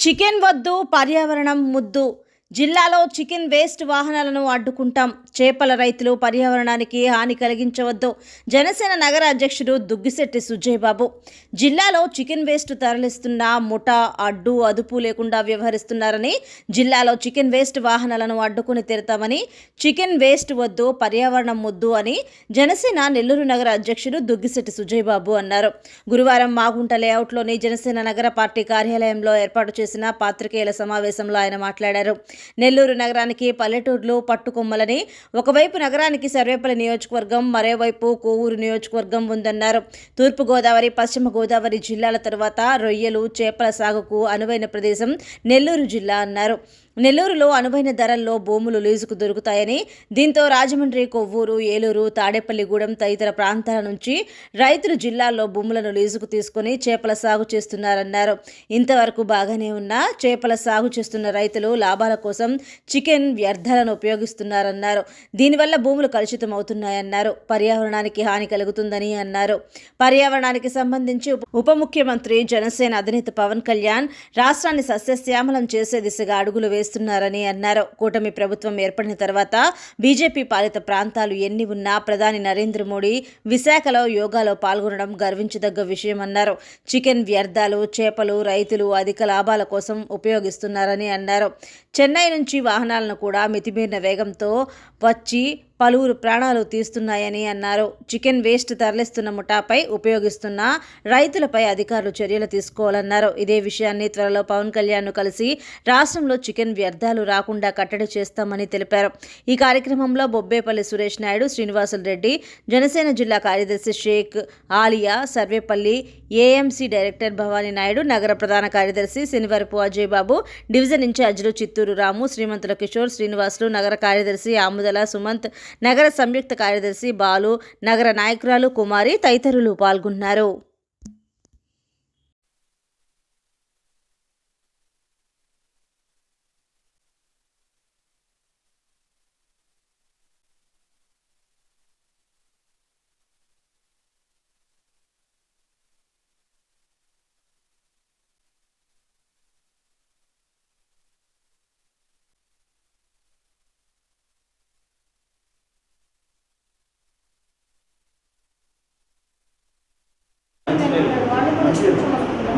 Chicken వద్దు పర్యావరణం ముద్దు. జిల్లాలో చికెన్ వేస్ట్ వాహనాలను అడ్డుకుంటాం. చేపల రైతులు పర్యావరణానికి హాని కలిగించవద్దు. జనసేన నగర అధ్యక్షుడు దుగ్గిశెట్టి సుజయ్ బాబు జిల్లాలో చికెన్ వేస్ట్ తరలిస్తున్న ముఠా అడ్డు అదుపు లేకుండా వ్యవహరిస్తున్నారని జిల్లాలో చికెన్ వేస్ట్ వాహనాలను అడ్డుకుని తీరుతామని చికెన్ వేస్ట్ వద్దు పర్యావరణం ముద్దు అని జనసేన నెల్లూరు నగర అధ్యక్షుడు దుగ్గిశెట్టి సుజయ్ బాబు అన్నారు. గురువారం మాగుంట లేఅవుట్లోని జనసేన నగర పార్టీ కార్యాలయంలో ఏర్పాటు చేసిన పాత్రికేయుల సమావేశంలో ఆయన మాట్లాడారు. నెల్లూరు నగరానికి పల్లెటూర్లు పట్టుకొమ్మలని. ఒకవైపు నగరానికి సర్వేపల్లి నియోజకవర్గం మరోవైపు కోవూరు నియోజకవర్గం ఉందన్నారు. తూర్పుగోదావరి పశ్చిమ గోదావరి జిల్లాల తర్వాత రొయ్యలు చేపల సాగుకు అనువైన ప్రదేశం నెల్లూరు జిల్లా అన్నారు. నెల్లూరులో అనువైన ధరల్లో భూములు లీజుకు దొరుకుతాయని దీంతో రాజమండ్రి కొవ్వూరు ఏలూరు తాడేపల్లిగూడెం తదితర ప్రాంతాల నుంచి రైతులు జిల్లాల్లో భూములను లీజుకు తీసుకుని చేపల సాగు చేస్తున్నారన్నారు. ఇంతవరకు బాగానే ఉన్నా చేపల సాగు చేస్తున్న రైతులు లాభాల కోసం చికెన్ వ్యర్థాలను ఉపయోగిస్తున్నారన్నారు. దీనివల్ల భూములు కలుషితం అవుతున్నాయన్నారు. పర్యావరణానికి హాని కలుగుతుందని అన్నారు. పర్యావరణానికి సంబంధించి ఉప- ఉప ముఖ్యమంత్రి జనసేన అధినేత పవన్ కళ్యాణ్ రాష్ట్రాన్ని సస్యశ్యామలం చేసే దిశగా అడుగులు చేస్తున్నారని అన్నారు. కూటమి ప్రభుత్వం ఏర్పడిన తర్వాత బీజేపీ పాలిత ప్రాంతాలు ఎన్ని ఉన్నా ప్రధాని నరేంద్ర మోడీ విశాఖలో యోగాలో పాల్గొనడం గర్వించదగ్గ విషయమన్నారు చికెన్ వ్యర్థాలు చేపలు రైతులు అధిక లాభాల కోసం ఉపయోగిస్తున్నారని అన్నారు. చెన్నై నుంచి వాహనాలను కూడా మితిమీరిన వేగంతో వచ్చి పలువురు ప్రాణాలు తీస్తున్నాయని అన్నారు. చికెన్ వేస్ట్ తరలిస్తున్న ముఠాపై ఉపయోగిస్తున్న రైతులపై అధికారులు చర్యలు తీసుకోవాలన్నారు. ఇదే విషయాన్ని త్వరలో పవన్ కళ్యాణ్ను కలిసి రాష్ట్రంలో చికెన్ వ్యర్థాలు రాకుండా కట్టడి చేస్తామని తెలిపారు. ఈ కార్యక్రమంలో బొబ్బేపల్లి సురేష్ నాయుడు శ్రీనివాసులు రెడ్డి జనసేన జిల్లా కార్యదర్శి షేక్ ఆలియా సర్వేపల్లి ఏఎంసీ డైరెక్టర్ భవానీ నాయుడు నగర ప్రధాన కార్యదర్శి శనివారపు అజయ్ బాబు డివిజన్ ఇన్ఛార్జీలు చిత్తూరు రాము శ్రీమంతుల కిషోర్ శ్రీనివాసులు నగర కార్యదర్శి ఆముదల సుమంత్ నగర సంయుక్త కార్యదర్శి బాలు నగర నాయకురాలు కుమారి తదితరులు పాల్గొన్నారు.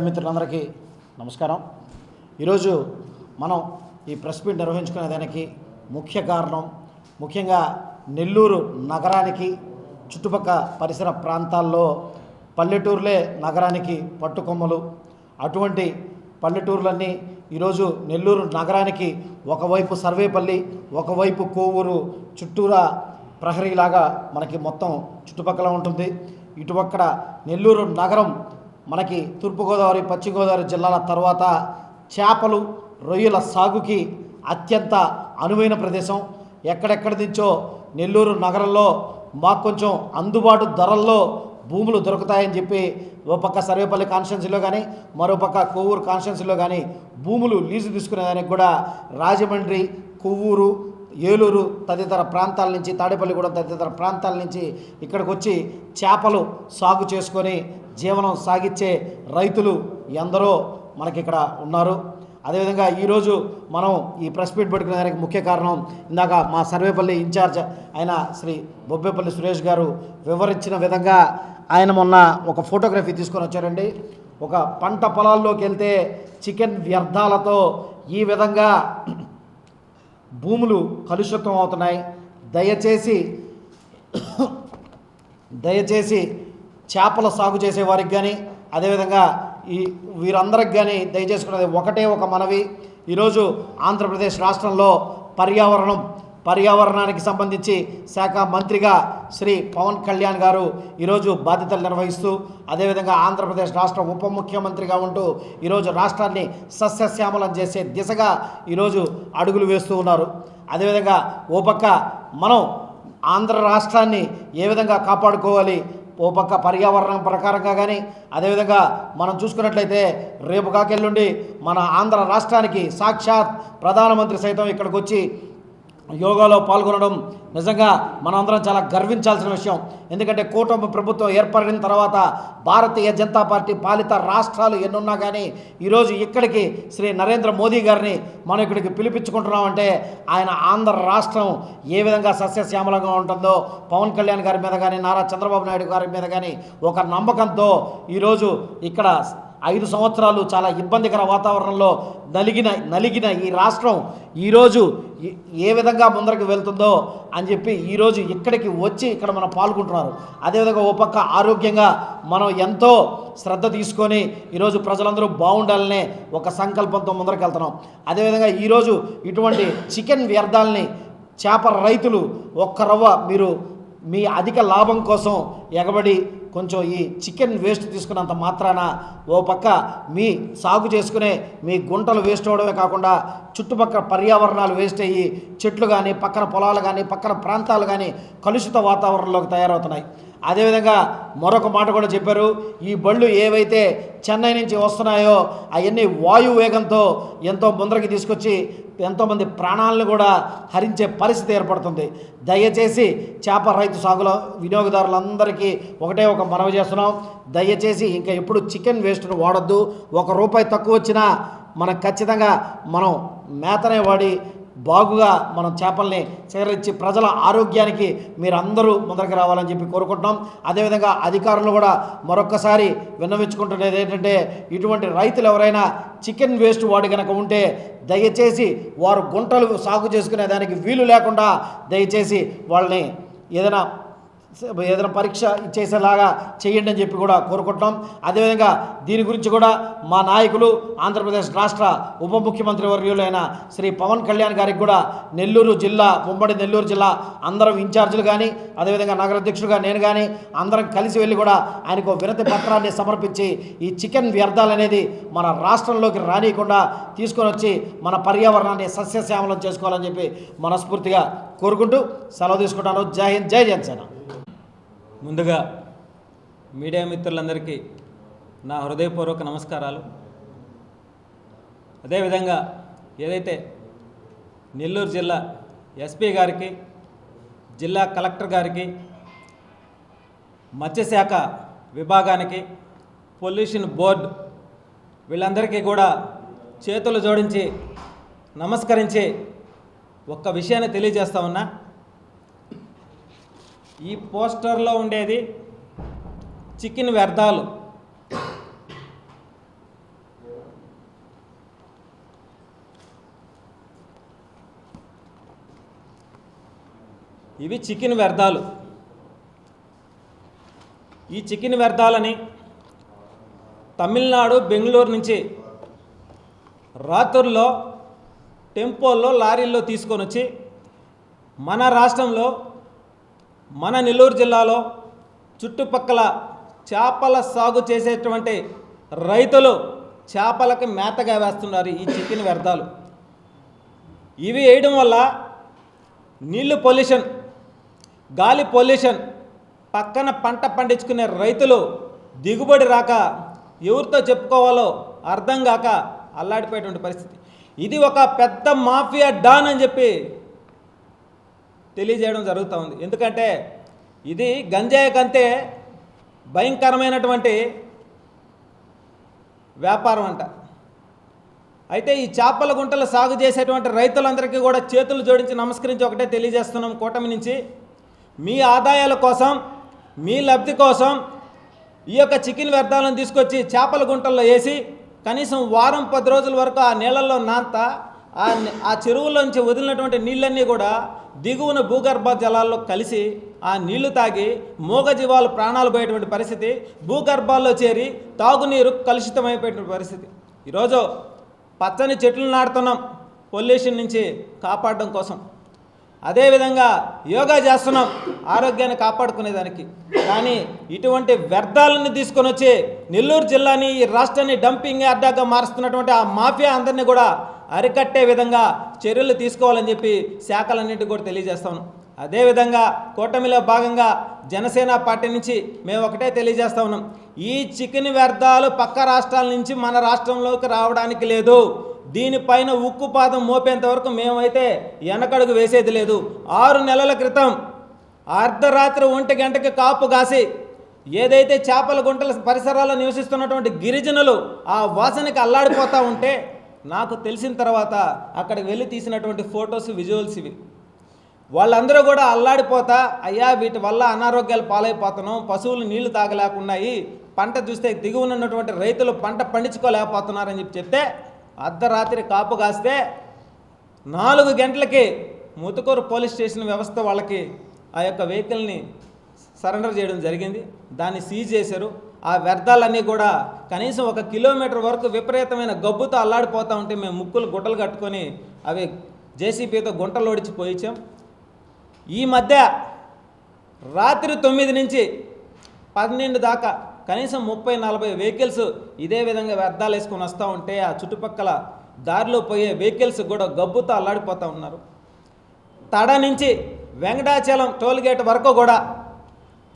మిత్రులందరికీ నమస్కారం. ఈరోజు మనం ఈ ప్రెస్ మీట్ నిర్వహించుకునే దానికి ముఖ్య కారణం ముఖ్యంగా నెల్లూరు నగరానికి చుట్టుపక్కల పరిసర ప్రాంతాల్లో పల్లెటూర్లే నగరానికి పట్టుకొమ్మలు. అటువంటి పల్లెటూర్లన్నీ ఈరోజు నెల్లూరు నగరానికి ఒకవైపు సర్వేపల్లి ఒకవైపు కోవూరు చుట్టూరా ప్రహరీలాగా మనకి మొత్తం చుట్టుపక్కల ఉంటుంది. ఇటుపక్కల నెల్లూరు నగరం మనకి తూర్పుగోదావరి పశ్చిమగోదావరి జిల్లాల తర్వాత చేపలు రొయ్యల సాగుకి అత్యంత అనువైన ప్రదేశం. ఎక్కడెక్కడి నుంచో నెల్లూరు నగరంలో మాకు కొంచెం అందుబాటు ధరల్లో భూములు దొరుకుతాయని చెప్పి ఓ పక్క సర్వేపల్లి కాన్స్టిట్యున్సీలో కానీ మరో పక్క కొవ్వూరు కాన్స్టిట్యున్సీలో కానీ భూములు లీజు తీసుకునేదానికి కూడా రాజమండ్రి కొవ్వూరు ఏలూరు తదితర ప్రాంతాల నుంచి తాడేపల్లిగూడెం తదితర ప్రాంతాల నుంచి ఇక్కడికి వచ్చి చేపలు సాగు చేసుకొని జీవనం సాగించే రైతులు ఎందరో మనకి ఇక్కడ ఉన్నారు. అదేవిధంగా ఈరోజు మనం ఈ ప్రెస్ మీట్ పెట్టుకునే దానికి ముఖ్య కారణం ఇందాక మా సర్వేపల్లి ఇన్ఛార్జ్ అయిన శ్రీ బొబ్బేపల్లి సురేష్ గారు వివరించిన విధంగా ఆయన మొన్న ఒక ఫోటోగ్రఫీ తీసుకొని వచ్చారండి. ఒక పంట పొలాల్లోకి వెళ్తే చికెన్ వ్యర్థాలతో ఈ విధంగా భూములు కలుషితం అవుతున్నాయి. దయచేసి దయచేసి చేపల సాగు చేసే వారికి కానీ అదేవిధంగా ఈ వీరందరికి కానీ దయచేసుకున్నది ఒకటే ఒక మనవి. ఈరోజు ఆంధ్రప్రదేశ్ రాష్ట్రంలో పర్యావరణం పర్యావరణానికి సంబంధించి శాఖ మంత్రిగా శ్రీ పవన్ కళ్యాణ్ గారు ఈరోజు బాధ్యతలు నిర్వహిస్తూ అదేవిధంగా ఆంధ్రప్రదేశ్ రాష్ట్ర ఉప ముఖ్యమంత్రిగా ఉంటూ ఈరోజు రాష్ట్రాన్ని సస్యశ్యామలం చేసే దిశగా ఈరోజు అడుగులు వేస్తూ ఉన్నారు. అదేవిధంగా ఓ పక్క మనం ఆంధ్ర రాష్ట్రాన్ని ఏ విధంగా కాపాడుకోవాలి ఓ పక్క పర్యావరణం ప్రకారంగా కానీ అదేవిధంగా మనం చూసుకున్నట్లయితే రేపు కాకెళ్ళుండి మన ఆంధ్ర రాష్ట్రానికి సాక్షాత్ ప్రధానమంత్రి సైతం ఇక్కడికి వచ్చి యోగాలో పాల్గొనడం నిజంగా మనందరం చాలా గర్వించాల్సిన విషయం. ఎందుకంటే కూటమి ప్రభుత్వం ఏర్పడిన తర్వాత భారతీయ జనతా పార్టీ పాలిత రాష్ట్రాలు ఎన్నున్నా కానీ ఈరోజు ఇక్కడికి శ్రీ నరేంద్ర మోదీ గారిని మనం ఇక్కడికి పిలిపించుకుంటున్నామంటే ఆయన ఆంధ్ర రాష్ట్రం ఏ విధంగా సస్యశ్యామలంగా ఉంటుందో పవన్ కళ్యాణ్ గారి మీద కానీ నారా చంద్రబాబు నాయుడు గారి మీద కానీ ఒక నమ్మకంతో ఈరోజు ఇక్కడ ఐదు సంవత్సరాలు చాలా ఇబ్బందికర వాతావరణంలో నలిగిన నలిగిన ఈ రాష్ట్రం ఈరోజు ఏ- ఏ విధంగా ముందరకు వెళ్తుందో అని చెప్పి ఈరోజు ఇక్కడికి వచ్చి ఇక్కడ మనం పాల్గొంటున్నారు. అదేవిధంగా ఓ పక్క ఆరోగ్యంగా మనం ఎంతో శ్రద్ధ తీసుకొని ఈరోజు ప్రజలందరూ బాగుండాలనే ఒక సంకల్పంతో ముందరకు వెళ్తున్నాం. అదేవిధంగా ఈరోజు ఇటువంటి చికెన్ వ్యర్థాలని చేప రైతులు ఒక్క రవ్వ మీరు మీ అధిక లాభం కోసం ఎగబడి కొంచెం ఈ చికెన్ వేస్ట్ తీసుకున్నంత మాత్రాన ఓ పక్క మీ సాగు చేసుకునే మీ గుంటలు వేస్ట్ అవడమే కాకుండా చుట్టుపక్కల పర్యావరణాలు వేస్ట్ అయ్యి చెట్లు కానీ పక్కన పొలాలు కానీ పక్కన ప్రాంతాలు కానీ కలుషిత వాతావరణంలోకి తయారవుతున్నాయి. అదేవిధంగా మరొక మాట కూడా చెప్పారు. ఈ బళ్ళు ఏవైతే చెన్నై నుంచి వస్తున్నాయో అవన్నీ వాయు వేగంతో ఎంతో ముందరకి తీసుకొచ్చి ఎంతోమంది ప్రాణాలను కూడా హరించే పరిస్థితి ఏర్పడుతుంది. దయచేసి చేప రైతు సాగులో వినియోగదారులందరికీ ఒకటే ఒక మనవి చేస్తున్నాం. దయచేసి ఇంకా ఎప్పుడు చికెన్ వేస్ట్ను వాడొద్దు. ఒక రూపాయి తక్కువ వచ్చినా మనకు ఖచ్చితంగా మనం మేతనే వాడి బాగుగా మనం చేపల్ని సేకరించి ప్రజల ఆరోగ్యానికి మీరందరూ ముందరికి రావాలని చెప్పి కోరుకుంటున్నాం. అదేవిధంగా అధికారులు కూడా మరొక్కసారి విన్నవించుకుంటున్నది ఏంటంటే ఇటువంటి రైతులు ఎవరైనా చికెన్ వేస్ట్ వాడి కనుక ఉంటే దయచేసి వారు గుంటలు సాగు చేసుకునే దానికి వీలు లేకుండా దయచేసి వాళ్ళని ఏదైనా ఏదైనా పరీక్ష ఇచ్చేసేలాగా చేయండి అని చెప్పి కూడా కోరుకుంటున్నాం. అదేవిధంగా దీని గురించి కూడా మా నాయకులు ఆంధ్రప్రదేశ్ రాష్ట్ర ఉప ముఖ్యమంత్రి వర్యులైన శ్రీ పవన్ కళ్యాణ్ గారికి కూడా నెల్లూరు జిల్లా ఉమ్మడి నెల్లూరు జిల్లా అందరం ఇన్ఛార్జీలు కానీ అదేవిధంగా నగరాధ్యక్షుడుగా నేను కానీ అందరం కలిసి వెళ్ళి కూడా ఆయనకు ఒక వినతి పత్రాన్ని సమర్పించి ఈ చికెన్ వ్యర్థాలు అనేది మన రాష్ట్రంలోకి రానియకుండా తీసుకొని వచ్చి మన పర్యావరణాన్ని సస్యశ్యామలం చేసుకోవాలని చెప్పి మనస్ఫూర్తిగా కోరుకుంటూ సెలవు తీసుకుంటాను. జై హింద్ జై జనసేన. ముందుగా మీడియా మిత్రులందరికీ నా హృదయపూర్వక నమస్కారాలు. అదేవిధంగా ఏదైతే నెల్లూరు జిల్లా ఎస్పీ గారికి జిల్లా కలెక్టర్ గారికి మత్స్యశాఖ విభాగానికి పొల్యూషన్ బోర్డు వీళ్ళందరికీ కూడా చేతులు జోడించి నమస్కరించి ఒక్క విషయాన్ని తెలియజేస్తా ఉన్నా. ఈ పోస్టర్లో ఉండేది చికెన్ వ్యర్థాలు. ఇవి చికెన్ వ్యర్థాలు. ఈ చికెన్ వ్యర్థాలని తమిళనాడు బెంగళూరు నుంచి రాత్రుల్లో టెంపోల్లో లారీల్లో తీసుకొని వచ్చి మన రాష్ట్రంలో మన నెల్లూరు జిల్లాలో చుట్టుపక్కల చేపల సాగు చేసేటువంటి రైతులు చేపలకి మేతగా వేస్తున్నారు ఈ చికెన్ వ్యర్థాలు. ఇవి వేయడం వల్ల నీళ్ళు పొల్యూషన్ గాలి పొల్యూషన్ పక్కన పంట పండించుకునే రైతులు దిగుబడి రాక ఎవరితో చెప్పుకోవాలో అర్థం కాక అల్లాడిపోయేటువంటి పరిస్థితి. ఇది ఒక పెద్ద మాఫియా డాన్ అని చెప్పి తెలియజేయడం జరుగుతూ ఉంది. ఎందుకంటే ఇది గంజాయి కంటే భయంకరమైనటువంటి వ్యాపారం అంట. అయితే ఈ చేపల గుంటలు సాగు చేసేటువంటి రైతులందరికీ కూడా చేతులు జోడించి నమస్కరించి ఒకటే తెలియజేస్తున్నాం కూటమి నుంచి. మీ ఆదాయాల కోసం మీ లబ్ధి కోసం ఈ యొక్క చికెన్ వ్యర్థాలను తీసుకొచ్చి చేపల గుంటల్లో వేసి కనీసం వారం పది రోజుల వరకు ఆ నీళ్ళల్లో నాంత ఆ ని- ఆ చెరువులోంచి వదిలినటువంటి నీళ్ళన్నీ కూడా దిగువన భూగర్భ జలాల్లో కలిసి ఆ నీళ్ళు తాగి మూగజీవాలు ప్రాణాలు పోయేటువంటి పరిస్థితి భూగర్భాల్లో చేరి తాగునీరు కలుషితమైపోయేటువంటి పరిస్థితి. ఈరోజు పచ్చని చెట్లు నాటుతున్నాం పొల్యూషన్ నుంచి కాపాడడం కోసం. అదేవిధంగా యోగా చేస్తున్నాం ఆరోగ్యాన్ని కాపాడుకునేదానికి కానీ ఇటువంటి వ్యర్థాలను తీసుకొని వచ్చి నెల్లూరు జిల్లాని ఈ రాష్ట్రాన్ని డంపింగ్ అడ్డాగా మారుస్తున్నటువంటి ఆ మాఫియా అందరినీ కూడా అరికట్టే విధంగా చర్యలు తీసుకోవాలని చెప్పి శాఖలన్నింటికి కూడా తెలియజేస్తాను. అదేవిధంగా కూటమిలో భాగంగా జనసేన పార్టీ నుంచి మేము ఒకటే తెలియజేస్తా ఉన్నాం. ఈ చికెన్ వ్యర్థాలు పక్క రాష్ట్రాల నుంచి మన రాష్ట్రంలోకి రావడానికి లేదు. దీనిపైన ఉక్కుపాదం మోపేంత వరకు మేమైతే వెనకడుగు వేసేది లేదు. ఆరు నెలల క్రితం అర్ధరాత్రి ఒంటి గంటకి కాపు కాసి ఏదైతే చేపల గుంటల పరిసరాల్లో నివసిస్తున్నటువంటి గిరిజనులు ఆ వాసనకి అల్లాడిపోతూ ఉంటే నాకు తెలిసిన తర్వాత అక్కడికి వెళ్ళి తీసినటువంటి ఫొటోస్ విజువల్స్ ఇవి. వాళ్ళందరూ కూడా అల్లాడిపోతా అయ్యా వీటి వల్ల అనారోగ్యాలు పాలైపోతున్నాం పశువులు నీళ్ళు తాగలేకున్నాయి పంట చూస్తే దిగువనున్నటువంటి రైతులు పంట పండించుకోలేకపోతున్నారని చెప్పి చెప్తే అర్ధరాత్రి కాపు కాస్తే నాలుగు గంటలకి ముతుకూరు పోలీస్ స్టేషన్ వ్యవస్థ వాళ్ళకి ఆ యొక్క వెహికల్ని సరెండర్ చేయడం జరిగింది. దాన్ని సీజ్ చేశారు. ఆ వ్యర్థాలన్నీ కూడా కనీసం ఒక కిలోమీటర్ వరకు విపరీతమైన గబ్బుతో అల్లాడిపోతూ ఉంటే మేము ముక్కులు గుట్టలు కట్టుకొని అవి జేసీబీతో గుంటలు ఓడిచి పోయించాం. ఈ మధ్య రాత్రి తొమ్మిది నుంచి పన్నెండు దాకా కనీసం ముప్పై నలభై వెహికల్స్ ఇదే విధంగా వ్యర్థాలు వేసుకొని వస్తూ ఉంటే ఆ చుట్టుపక్కల దారిలో పోయే వెహికల్స్ కూడా గబ్బుతో అల్లాడిపోతూ ఉన్నారు. తడ నుంచి వెంకటాచలం టోల్గేట్ వరకు కూడా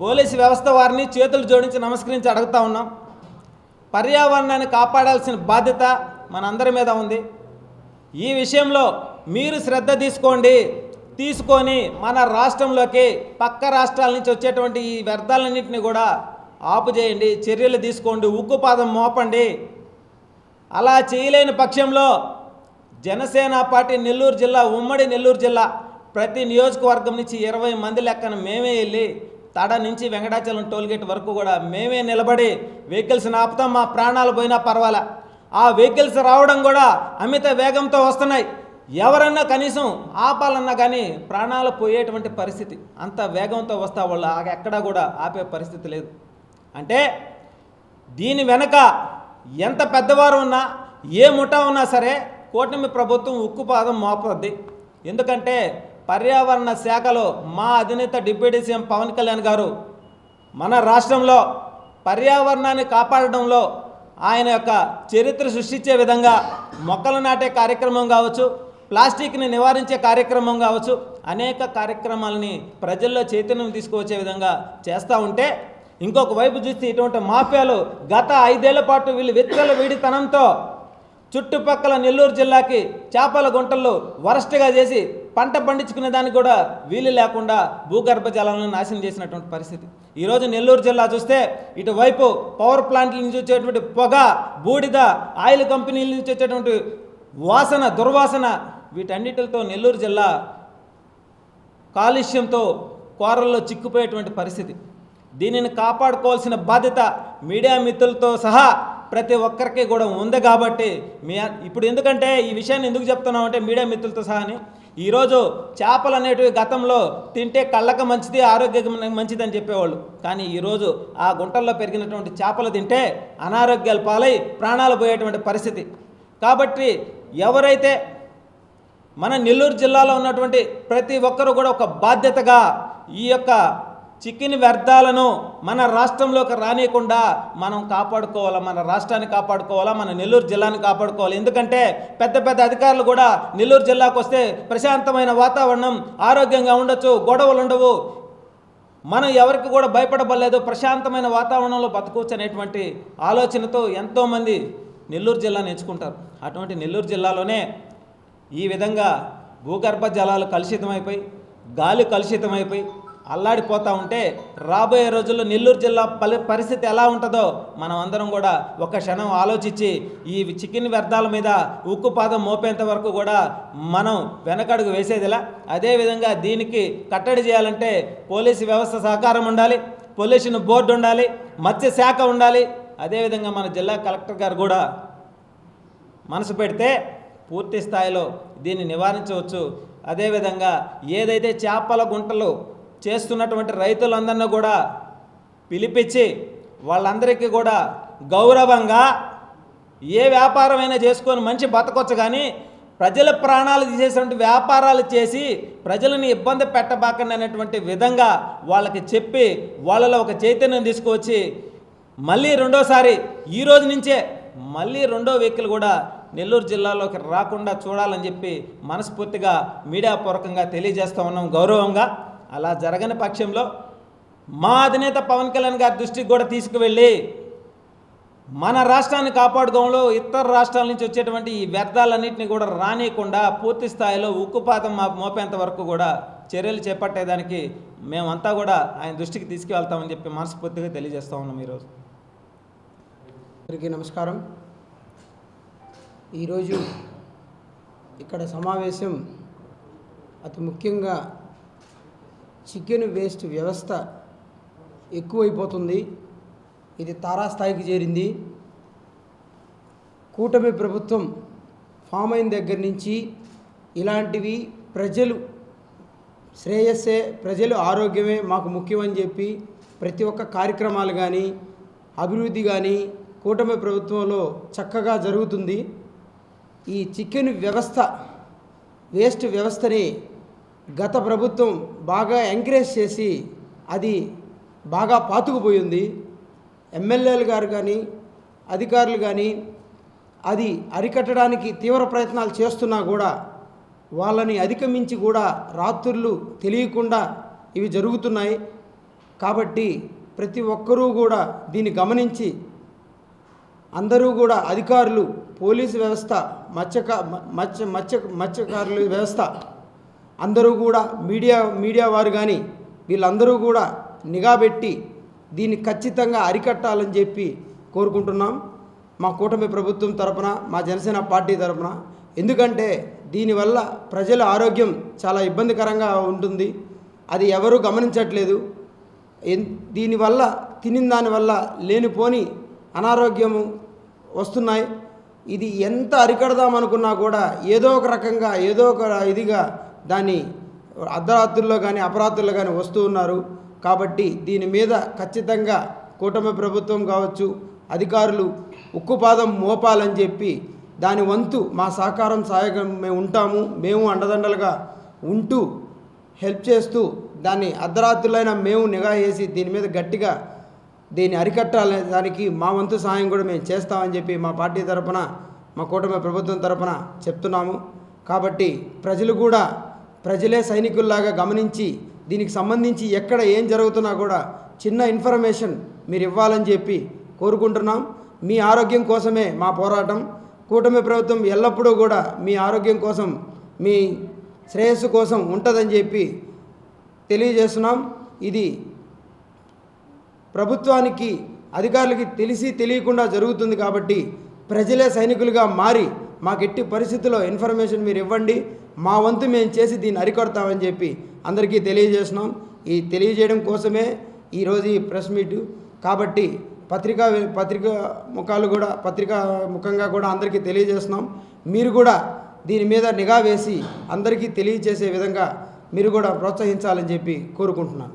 పోలీసు వ్యవస్థ వారిని చేతులు జోడించి నమస్కరించి అడుగుతా ఉన్నాం. పర్యావరణాన్ని కాపాడాల్సిన బాధ్యత మనందరి మీద ఉంది. ఈ విషయంలో మీరు శ్రద్ధ తీసుకోండి. తీసుకొని మన రాష్ట్రంలోకి పక్క రాష్ట్రాల నుంచి వచ్చేటువంటి ఈ వ్యర్థాలన్నింటినీ కూడా ఆపు చేయండి. చర్యలు తీసుకోండి. ఉక్కుపాదం మోపండి. అలా చేయలేని పక్షంలో జనసేన పార్టీ నెల్లూరు జిల్లా ఉమ్మడి నెల్లూరు జిల్లా ప్రతి నియోజకవర్గం నుంచి ఇరవై మంది లెక్కన మేమే వెళ్ళి తడ నుంచి వెంకటాచలం టోల్గేట్ వరకు కూడా మేమే నిలబడి వెహికల్స్ని ఆపుతాం మా ప్రాణాలు పోయినా పర్వాలే. ఆ వెహికల్స్ రావడం కూడా అమిత వేగంతో వస్తున్నాయి. ఎవరన్నా కనీసం ఆపాలన్నా కానీ ప్రాణాలు పోయేటువంటి పరిస్థితి. అంత వేగంతో వస్తా వాళ్ళు ఎక్కడా కూడా ఆపే పరిస్థితి లేదు. అంటే దీని వెనక ఎంత పెద్దవారు ఉన్నా ఏ ముఠా ఉన్నా సరే కూటమి ప్రభుత్వం ఉక్కుపాదం మోపద్ది. ఎందుకంటే పర్యావరణ శాఖలో మా అధినేత డిప్యూటీ సీఎం పవన్ కళ్యాణ్ గారు మన రాష్ట్రంలో పర్యావరణాన్ని కాపాడడంలో ఆయన యొక్క చరిత్ర సృష్టించే విధంగా మొక్కలు నాటే కార్యక్రమం కావచ్చు ప్లాస్టిక్ని నివారించే కార్యక్రమం కావచ్చు అనేక కార్యక్రమాలని ప్రజల్లో చైతన్యం తీసుకువచ్చే విధంగా చేస్తూ ఉంటే ఇంకొక వైపు చూస్తే ఇటువంటి మాఫియాలు గత ఐదేళ్ళ పాటు వీళ్ళు విత్తల వీడితనంతో చుట్టుపక్కల నెల్లూరు జిల్లాకి చేపల గుంటల్లో వరస్ట్గా చేసి పంట పండించుకునే దానికి కూడా వీలు లేకుండా భూగర్భ జలాలను నాశనం చేసినటువంటి పరిస్థితి. ఈరోజు నెల్లూరు జిల్లా చూస్తే ఇటువైపు పవర్ ప్లాంట్ల నుంచి వచ్చేటువంటి పొగ బూడిద ఆయిల్ కంపెనీల నుంచి వచ్చేటువంటి వాసన దుర్వాసన వీటన్నిటితో నెల్లూరు జిల్లా కాలుష్యంతో కోరల్లో చిక్కుపోయేటువంటి పరిస్థితి. దీనిని కాపాడుకోవాల్సిన బాధ్యత మీడియా మిత్రులతో సహా ప్రతి ఒక్కరికి కూడా ఉంది కాబట్టి మీ ఇప్పుడు ఎందుకంటే ఈ విషయాన్ని ఎందుకు చెప్తున్నామంటే మీడియా మిత్రులతో సహా అని ఈరోజు చేపలు అనేటివి గతంలో తింటే కళ్ళకు మంచిది ఆరోగ్యం మంచిది అని చెప్పేవాళ్ళు. కానీ ఈరోజు ఆ గుంటల్లో పెరిగినటువంటి చేపలు తింటే అనారోగ్యాలు పాలై ప్రాణాలు పోయేటువంటి పరిస్థితి. కాబట్టి ఎవరైతే మన నెల్లూరు జిల్లాలో ఉన్నటువంటి ప్రతి ఒక్కరూ కూడా ఒక బాధ్యతగా ఈ యొక్క చికెన్ వ్యర్థాలను మన రాష్ట్రంలోకి రానియకుండా మనం కాపాడుకోవాలా మన రాష్ట్రాన్ని కాపాడుకోవాలా మన నెల్లూరు జిల్లాని కాపాడుకోవాలి. ఎందుకంటే పెద్ద పెద్ద అధికారులు కూడా నెల్లూరు జిల్లాకు వస్తే ప్రశాంతమైన వాతావరణం ఆరోగ్యంగా ఉండొచ్చు గొడవలు ఉండవు. మనం ఎవరికి కూడా భయపడబలేదు ప్రశాంతమైన వాతావరణంలో బతకవచ్చు అనేటువంటి ఆలోచనతో ఎంతోమంది నెల్లూరు జిల్లాను ఎంచుకుంటారు అటువంటి నెల్లూరు జిల్లాలోనే ఈ విధంగా భూగర్భ జలాలు కలుషితమైపోయి గాలి కలుషితమైపోయి అల్లాడిపోతూ ఉంటే రాబోయే రోజుల్లో నెల్లూరు జిల్లా పలి పరిస్థితి ఎలా ఉంటుందో మనం అందరం కూడా ఒక క్షణం ఆలోచించి ఈ చికెన్ వ్యర్థాల మీద ఉక్కుపాదం మోపేంత వరకు కూడా మనం వెనకడుగు వేసేదిలా. అదేవిధంగా దీనికి కట్టడి చేయాలంటే పోలీసు వ్యవస్థ సహకారం ఉండాలి పొల్యూషన్ బోర్డు ఉండాలి మత్స్య శాఖ ఉండాలి. అదేవిధంగా మన జిల్లా కలెక్టర్ గారు కూడా మనసు పెడితే పూర్తి స్థాయిలో దీన్ని నివారించవచ్చు. అదేవిధంగా ఏదైతే చేపల గుంటలు చేస్తున్నటువంటి రైతులందరినీ కూడా పిలిపించి వాళ్ళందరికీ కూడా గౌరవంగా ఏ వ్యాపారమైనా చేసుకొని మంచి బతకొచ్చు కానీ ప్రజల ప్రాణాలు తీసేసినటువంటి వ్యాపారాలు చేసి ప్రజలను ఇబ్బంది పెట్టబాకండి అనేటువంటి విధంగా వాళ్ళకి చెప్పి వాళ్ళలో ఒక చైతన్యం తీసుకువచ్చి మళ్ళీ రెండోసారి ఈ రోజు నుంచే మళ్ళీ రెండో వెహికల్ కూడా నెల్లూరు జిల్లాలోకి రాకుండా చూడాలని చెప్పి మనస్ఫూర్తిగా మీడియా పూర్వకంగా తెలియజేస్తూ ఉన్నాం గౌరవంగా. అలా జరగని పక్షంలో మా అధినేత పవన్ కళ్యాణ్ గారి దృష్టికి కూడా తీసుకువెళ్ళి మన రాష్ట్రాన్ని కాపాడుకోవడంలో ఇతర రాష్ట్రాల నుంచి వచ్చేటువంటి ఈ వ్యర్థాలన్నింటినీ కూడా రానియకుండా పూర్తి స్థాయిలో ఉక్కుపాతం మా మోపేంత వరకు కూడా చర్యలు చేపట్టేదానికి మేమంతా కూడా ఆయన దృష్టికి తీసుకువెళ్తామని చెప్పి మనస్ఫూర్తిగా తెలియజేస్తా ఉన్నాం ఈరోజు. అందరికీ నమస్కారం. ఈరోజు ఇక్కడ సమావేశం అతి ముఖ్యంగా చికెన్ వేస్ట్ వ్యవస్థ ఎక్కువైపోతుంది. ఇది తారాస్థాయికి చేరింది. కూటమి ప్రభుత్వం ఫామ్ అయిన దగ్గర నుంచి ఇలాంటివి ప్రజలు శ్రేయస్సే ప్రజలు ఆరోగ్యమే మాకు ముఖ్యమని చెప్పి ప్రతి ఒక్క కార్యక్రమాలు కానీ అభివృద్ధి కానీ కూటమి ప్రభుత్వంలో చక్కగా జరుగుతుంది. ఈ చికెన్ వ్యవస్థ వేస్ట్ వ్యవస్థని గత ప్రభుత్వం బాగా ఎంకరేజ్ చేసి అది బాగా పాతుకుపోయింది. ఎమ్మెల్యేలు గారు కానీ అధికారులు కానీ అది అరికట్టడానికి తీవ్ర ప్రయత్నాలు చేస్తున్నా కూడా వాళ్ళని అధిగమించి కూడా రాత్రులు తెలియకుండా ఇవి జరుగుతున్నాయి. కాబట్టి ప్రతి ఒక్కరూ కూడా దీన్ని గమనించి అందరూ కూడా అధికారులు పోలీసు వ్యవస్థ మత్స్యక మత్స్య మత్స్య మత్స్యకారుల వ్యవస్థ అందరూ కూడా మీడియా మీడియా వారు కానీ వీళ్ళందరూ కూడా నిఘా పెట్టి దీన్ని ఖచ్చితంగా అరికట్టాలని చెప్పి కోరుకుంటున్నాం. మా కూటమి ప్రభుత్వం తరపున మా జనసేన పార్టీ తరపున. ఎందుకంటే దీనివల్ల ప్రజల ఆరోగ్యం చాలా ఇబ్బందికరంగా ఉంటుంది. అది ఎవరూ గమనించట్లేదు. దీనివల్ల తినిన దానివల్ల లేనిపోని అనారోగ్యము వస్తున్నాయి. ఇది ఎంత అరికడదామనుకున్నా కూడా ఏదో ఒక రకంగా ఏదో ఒక ఇదిగా దాన్ని అర్ధరాత్రుల్లో కానీ అపరాత్రుల్లో కానీ వస్తూ ఉన్నారు. కాబట్టి దీని మీద ఖచ్చితంగా కూటమి ప్రభుత్వం కావచ్చు అధికారులు ఉక్కుపాదం మోపాలని చెప్పి దాని వంతు మా సహకారం సహాయకం మేము ఉంటాము మేము అండదండలుగా ఉంటూ హెల్ప్ చేస్తూ దాన్ని అర్ధరాత్రులైనా మేము నిఘా చేసి దీని మీద గట్టిగా దీన్ని అరికట్టాలనే దానికి మా వంతు సహాయం కూడా మేము చేస్తామని చెప్పి మా పార్టీ తరపున మా కూటమి ప్రభుత్వం తరపున చెప్తున్నాము. కాబట్టి ప్రజలు కూడా ప్రజలే సైనికుల్లాగా గమనించి దీనికి సంబంధించి ఎక్కడ ఏం జరుగుతున్నా కూడా చిన్న ఇన్ఫర్మేషన్ మీరు ఇవ్వాలని చెప్పి కోరుకుంటున్నాం. మీ ఆరోగ్యం కోసమే మా పోరాటం. కూటమి ప్రభుత్వం ఎల్లప్పుడూ కూడా మీ ఆరోగ్యం కోసం మీ శ్రేయస్సు కోసం ఉంటుందని చెప్పి తెలియజేస్తున్నాం. ఇది ప్రభుత్వానికి అధికారులకి తెలిసి తెలియకుండా జరుగుతుంది కాబట్టి ప్రజలే సైనికులుగా మారి మాకు ఎట్టి పరిస్థితుల్లో ఇన్ఫర్మేషన్ మీరు ఇవ్వండి. మా వంతు మేము చేసి దీన్ని అరికొడతామని చెప్పి అందరికీ తెలియజేస్తున్నాం. ఈ తెలియజేయడం కోసమే ఈరోజు ఈ ప్రెస్ మీట్. కాబట్టి పత్రికా పత్రికా ముఖాలు కూడా పత్రికా ముఖంగా కూడా అందరికీ తెలియజేస్తున్నాం. మీరు కూడా దీని మీద నిఘా వేసి అందరికీ తెలియజేసే విధంగా మీరు కూడా ప్రోత్సహించాలని చెప్పి కోరుకుంటున్నాను.